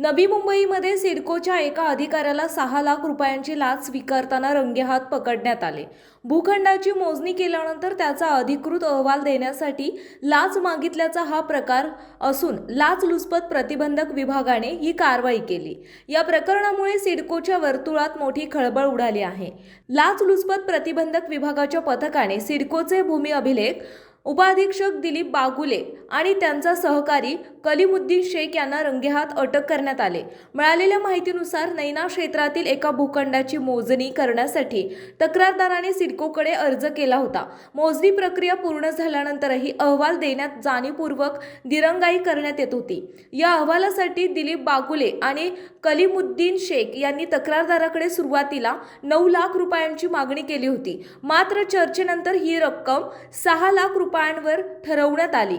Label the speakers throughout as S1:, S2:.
S1: नवी मुंबईमध्ये सिडकोच्या एका अधिकाऱ्याला सहा लाख रुपयांची लाच स्वीकारताना रंगेहात पकडण्यात आले. भूखंडाची मोजणी केल्यानंतर त्याचा अधिकृत अहवाल देण्यासाठी लाच मागितल्याचा हा प्रकार असून लाचलुचपत प्रतिबंधक विभागाने ही कारवाई केली. या प्रकरणामुळे सिडकोच्या वर्तुळात मोठी खळबळ उडाली आहे. लाचलुचपत प्रतिबंधक विभागाच्या पथकाने सिडकोचे भूमी अभिलेख उपाधीक्षक दिलीप बागुले आणि त्यांचा सहकारी कलीमुद्दीन शेख यांना रंगेहात अटक करण्यात आले. मिळालेल्या माहितीनुसार नैना क्षेत्रातील एका भूखंडाची मोजणी करण्यासाठी तक्रारदाराने सिडकोकडे अर्ज केला होता. मोजणी प्रक्रिया पूर्ण झाल्यानंतरही अहवाल देण्यात जाणीवपूर्वक दिरंगाई करण्यात येत होती. या अहवालासाठी दिलीप बागुले आणि कलीमुद्दीन शेख यांनी तक्रारदाराकडे सुरुवातीला नऊ लाख रुपयांची मागणी केली होती. मात्र चर्चेनंतर ही रक्कम सहा लाख रुपये रुपयांवर ठरवण्यात आली.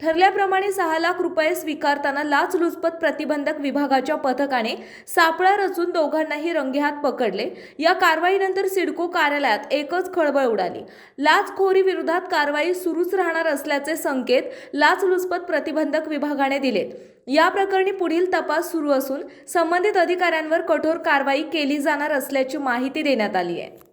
S1: ठरल्याप्रमाणे सहा लाख रुपये स्वीकारताना लाचलुचपत प्रतिबंधक विभागाच्या पथकाने सापळा रचून दोघांनाही रंगेहात पकडले. या कारवाईनंतर सिडको कार्यालयात एकच खळबळ उडाली. लाचखोरी विरोधात कारवाई सुरूच राहणार असल्याचे संकेत लाचलुचपत प्रतिबंधक विभागाने दिलेत. या प्रकरणी पुढील तपास सुरू असून संबंधित अधिकाऱ्यांवर कठोर कारवाई केली जाणार असल्याची माहिती देण्यात आली आहे.